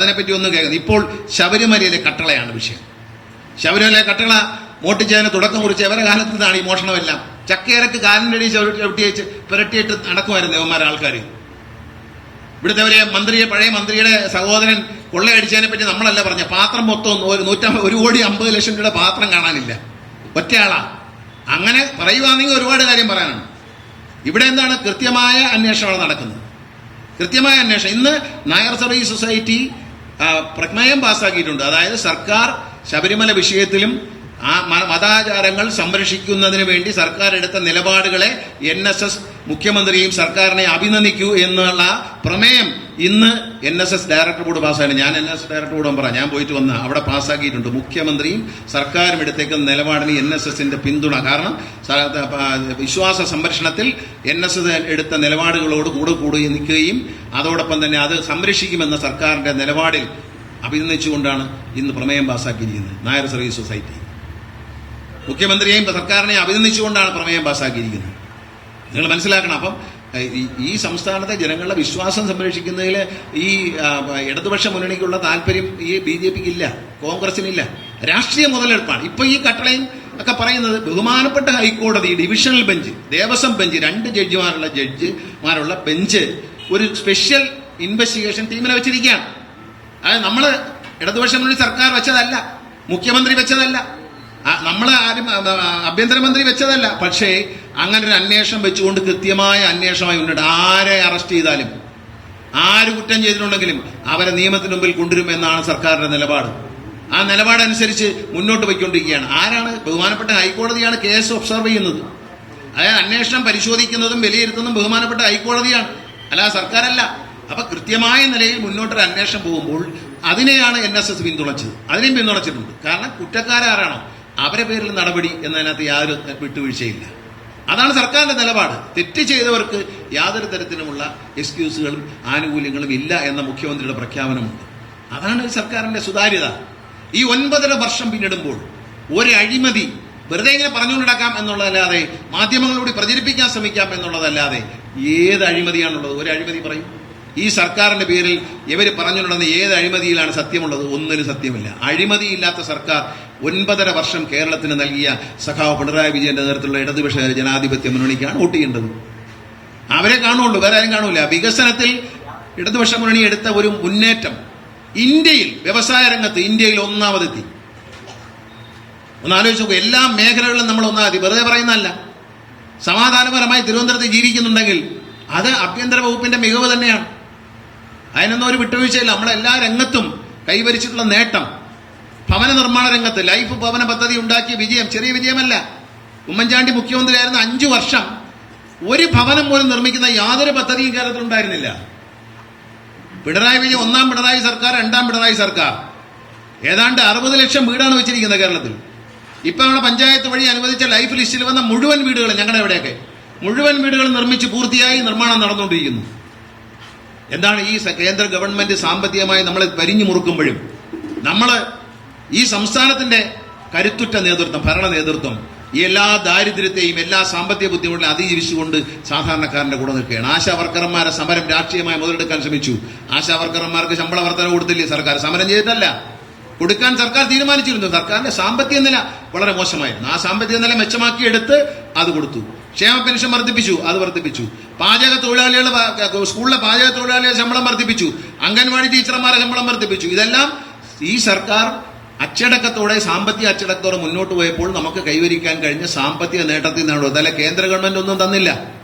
അതിനെപ്പറ്റി ഒന്നും കേൾക്കുന്നത് ഇപ്പോൾ ശബരിമലയിലെ കട്ടളയാണ് വിഷയം. ശബരിമലയിലെ കട്ടള മോട്ടിച്ചതിന് തുടക്കം കുറിച്ച് അവരെ കാലത്ത് നിന്നാണ് ഈ മോഷണമെല്ലാം? ചക്കയിറക്ക് കാലിന്റെ അടി ചവിട്ടി ചവിട്ടി വെച്ച് പുരട്ടിയിട്ട് നടക്കുമായിരുന്നു ദേവന്മാരെ ആൾക്കാർ ഇവിടുത്തെ മന്ത്രിയെ പഴയ മന്ത്രിയുടെ സഹോദരൻ കൊള്ളയടിച്ചതിനെ പറ്റി നമ്മളല്ല പറഞ്ഞ പാത്രം മൊത്തം ഒരു നൂറ്റമ്പത് ഒരു കോടി അമ്പത് ലക്ഷം രൂപയുടെ പാത്രം കാണാനില്ല. ഒറ്റയാളാ. അങ്ങനെ പറയുവാണെങ്കിൽ ഒരുപാട് കാര്യം പറയാനാണ് ഇവിടെ എന്താണ് കൃത്യമായ അന്വേഷണമാണ് നടക്കുന്നത്? കൃത്യമായ അന്വേഷണം. ഇന്ന് നായർ സർവീസ് സൊസൈറ്റി പ്രമേയം പാസ്സാക്കിയിട്ടുണ്ട്. അതായത് സർക്കാർ ശബരിമല വിഷയത്തിലും ആ മതാചാരങ്ങൾ സംരക്ഷിക്കുന്നതിന് വേണ്ടി സർക്കാർ എടുത്ത നിലപാടുകളെ എൻ എസ് എസ് മുഖ്യമന്ത്രിയും സർക്കാരിനെ അഭിനന്ദിക്കൂ എന്നുള്ള പ്രമേയം ഇന്ന് N S S director board പാസ്സായിരുന്നു ഞാൻ എൻ എസ് ഡയറക്ടർ ബോർഡ് പറ ഞാൻ പോയിട്ട് വന്ന അവിടെ പാസ്സാക്കിയിട്ടുണ്ട്. മുഖ്യമന്ത്രിയും സർക്കാരും എടുത്തേക്കുന്ന നിലപാടിന് എൻ എസ് എസിന്റെ പിന്തുണ. കാരണം വിശ്വാസ സംരക്ഷണത്തിൽ എൻ എസ് എസ് എടുത്ത നിലപാടുകളോട് കൂടെ കൂടുകയും നിൽക്കുകയും അതോടൊപ്പം തന്നെ അത് സംരക്ഷിക്കുമെന്ന സർക്കാരിന്റെ നിലപാടിൽ അഭിനന്ദിച്ചുകൊണ്ടാണ് ഇന്ന് പ്രമേയം പാസ്സാക്കിയിരിക്കുന്നത്. Nair service society. മുഖ്യമന്ത്രിയെയും സർക്കാരിനെയും അഭിനന്ദിച്ചുകൊണ്ടാണ് പ്രമേയം പാസ്സാക്കിയിരിക്കുന്നത് നിങ്ങൾ മനസ്സിലാക്കണം. അപ്പം ഈ- സംസ്ഥാനത്തെ ജനങ്ങളുടെ വിശ്വാസം സംരക്ഷിക്കുന്നതിൽ ഈ ഇടതുപക്ഷ മുന്നണിക്കുള്ള താല്പര്യം ഈ ബി ജെ പിക്ക് ഇല്ല കോൺഗ്രസിനില്ല. രാഷ്ട്രീയ മുതലെടുപ്പാണ്. ഇപ്പൊ ഈ കട്ടളയും ഒക്കെ പറയുന്നത് ബഹുമാനപ്പെട്ട ഹൈക്കോടതി ഡിവിഷണൽ ബെഞ്ച് ദേവസ്വം ബെഞ്ച് രണ്ട് ജഡ്ജിമാരുള്ള ജഡ്ജിമാരുള്ള ബെഞ്ച് ഒരു സ്പെഷ്യൽ ഇൻവെസ്റ്റിഗേഷൻ ടീമിനെ വെച്ചിരിക്കുകയാണ്. അതായത് നമ്മൾ ഇടതുപക്ഷ മുന്നണി സർക്കാർ വെച്ചതല്ല മുഖ്യമന്ത്രി വെച്ചതല്ല നമ്മൾ ആരും ആഭ്യന്തരമന്ത്രി വെച്ചതല്ല. പക്ഷേ അങ്ങനെ ഒരു അന്വേഷണം വെച്ചുകൊണ്ട് കൃത്യമായ അന്വേഷണമായി ഉണ്ട്. ആരെ അറസ്റ്റ് ചെയ്താലും ആര് കുറ്റം ചെയ്തിട്ടുണ്ടെങ്കിലും അവരെ നിയമത്തിന് മുമ്പിൽ കൊണ്ടുവരും എന്നാണ് സർക്കാരിന്റെ നിലപാട്. ആ നിലപാടനുസരിച്ച് മുന്നോട്ട് പോയിക്കൊണ്ടിരിക്കുകയാണ്. ആരാണ്? ബഹുമാനപ്പെട്ട ഹൈക്കോടതിയാണ് കേസ് ഒബ്സർവ് ചെയ്യുന്നത്. അതായത് അന്വേഷണം പരിശോധിക്കുന്നതും വിലയിരുത്തുന്നതും ബഹുമാനപ്പെട്ട ഹൈക്കോടതിയാണ്. അല്ല സർക്കാരല്ല. അപ്പൊ കൃത്യമായ നിലയിൽ മുന്നോട്ടൊരു അന്വേഷണം പോകുമ്പോൾ അതിനെയാണ് എൻ എസ് എസ് പിന്തുണച്ചത്. അതിനെയും പിന്തുണച്ചിട്ടുണ്ട്. കാരണം കുറ്റക്കാരാരാണോ? അവരെ പേരിൽ നടപടി എന്നതിനകത്ത് യാതൊരു വിട്ടുവീഴ്ചയില്ല. അതാണ് സർക്കാരിന്റെ നിലപാട്. തെറ്റ് ചെയ്തവർക്ക് യാതൊരു തരത്തിലുമുള്ള എക്സ്ക്യൂസുകളും ആനുകൂല്യങ്ങളും ഇല്ല എന്ന മുഖ്യമന്ത്രിയുടെ പ്രഖ്യാപനമുണ്ട്. അതാണ് സർക്കാരിന്റെ സുതാര്യത. ഈ ഒൻപതര വർഷം പിന്നിടുമ്പോൾ ഒരു അഴിമതി വെറുതെ ഇങ്ങനെ പറഞ്ഞുകൊണ്ടിടക്കാം എന്നുള്ളതല്ലാതെ മാധ്യമങ്ങളിലൂടെ പ്രചരിപ്പിക്കാൻ ശ്രമിക്കാം എന്നുള്ളതല്ലാതെ ഏത് അഴിമതിയാണുള്ളത്? ഒരു അഴിമതി പറയും. ഈ സർക്കാരിന്റെ പേരിൽ ഇവർ പറഞ്ഞുകൊണ്ടുന്ന ഏത് അഴിമതിയിലാണ് സത്യമുള്ളത്? ഒന്നിനും സത്യമില്ല. അഴിമതിയില്ലാത്ത സർക്കാർ ഒൻപതര വർഷം കേരളത്തിന് നൽകിയ സഖാവ് പിണറായി വിജയന്റെ നേതൃത്വത്തിലുള്ള ഇടതുപക്ഷ ജനാധിപത്യ മുന്നണിക്കാണ് വോട്ട് ചെയ്യേണ്ടത്. അവരെ കാണുള്ളൂ വേറെ ആരും കാണൂല. വികസനത്തിൽ ഇടതുപക്ഷ മുന്നണി എടുത്ത ഒരു മുന്നേറ്റം ഇന്ത്യയിൽ വ്യവസായ രംഗത്ത് ഇന്ത്യയിൽ ഒന്നാമതെത്തി. ഒന്ന് ആലോചിച്ച് നോക്കൂ. എല്ലാ മേഖലകളിലും നമ്മൾ ഒന്നാമതി വെറുതെ പറയുന്നതല്ല. സമാധാനപരമായി തിരുവനന്തപുരത്ത് ജീവിക്കുന്നുണ്ടെങ്കിൽ അത് ആഭ്യന്തര വകുപ്പിന്റെ മികവ് തന്നെയാണ്. അതിനൊന്നും ഒരു വിട്ടുവീഴ്ചയില്ല. നമ്മളെല്ലാ രംഗത്തും കൈവരിച്ചിട്ടുള്ള നേട്ടം. ഭവന നിർമ്മാണ രംഗത്ത് ലൈഫ് ഭവന പദ്ധതി ഉണ്ടാക്കിയ വിജയം ചെറിയ വിജയമല്ല. ഉമ്മൻചാണ്ടി മുഖ്യമന്ത്രിയായിരുന്ന അഞ്ചു വർഷം ഒരു ഭവനം പോലും നിർമ്മിക്കുന്ന യാതൊരു പദ്ധതിയും കേരളത്തിൽ ഉണ്ടായിരുന്നില്ല. പിണറായി വിജയൻ ഒന്നാം പിണറായി സർക്കാർ രണ്ടാം പിണറായി സർക്കാർ. ഏതാണ്ട് അറുപത് ലക്ഷം വീടാണ് വെച്ചിരിക്കുന്നത് കേരളത്തിൽ. ഇപ്പൊ നമ്മുടെ പഞ്ചായത്ത് വഴി അനുവദിച്ച ലൈഫ് ലിസ്റ്റിൽ വന്ന മുഴുവൻ വീടുകൾ ഞങ്ങളുടെ എവിടെയൊക്കെ മുഴുവൻ വീടുകൾ നിർമ്മിച്ച് പൂർത്തിയായി നിർമ്മാണം നടന്നുകൊണ്ടിരിക്കുന്നു. എന്താണ് ഈ കേന്ദ്ര ഗവൺമെന്റ് സാമ്പത്തികമായി നമ്മളെ പരിഞ്ഞു മുറുക്കുമ്പോഴും നമ്മൾ ഈ സംസ്ഥാനത്തിന്റെ കരുത്തുറ്റ നേതൃത്വം ഭരണ നേതൃത്വം ഈ എല്ലാ ദാരിദ്ര്യത്തെയും എല്ലാ സാമ്പത്തിക ബുദ്ധിമുട്ടിലും അതിജീവിച്ചുകൊണ്ട് സാധാരണക്കാരന്റെ കൂടെ നിൽക്കുകയാണ്. ആശാ വർക്കർമാരെ സമരം രാഷ്ട്രീയമായി മുതലെടുക്കാൻ ശ്രമിച്ചു. ആശാ വർക്കർമാർക്ക് ശമ്പള വർധന കൊടുത്തില്ലേ സർക്കാർ? സമരം ചെയ്തിട്ടല്ല. കൊടുക്കാൻ സർക്കാർ തീരുമാനിച്ചിരുന്നു. സർക്കാരിന്റെ സാമ്പത്തിക നില വളരെ മോശമായിരുന്നു. ആ സാമ്പത്തിക നില മെച്ചമാക്കിയെടുത്ത് അത് കൊടുത്തു. ക്ഷേമ പെൻഷൻ വർദ്ധിപ്പിച്ചു അത് വർദ്ധിപ്പിച്ചു. പാചക തൊഴിലാളികളുടെ സ്കൂളിലെ പാചക തൊഴിലാളികളുടെ ശമ്പളം വർദ്ധിപ്പിച്ചു. അംഗൻവാടി ടീച്ചർമാരുടെ ശമ്പളം വർദ്ധിപ്പിച്ചു. ഇതെല്ലാം ഈ സർക്കാർ അച്ചടക്കത്തോടെ സാമ്പത്തിക അച്ചടക്കത്തോടെ മുന്നോട്ട് പോയപ്പോൾ നമുക്ക് കൈവരിക്കാൻ കഴിഞ്ഞ സാമ്പത്തിക നേട്ടത്തിൽ നിന്നാണ്. കേന്ദ്ര ഗവൺമെന്റ് ഒന്നും തന്നില്ല.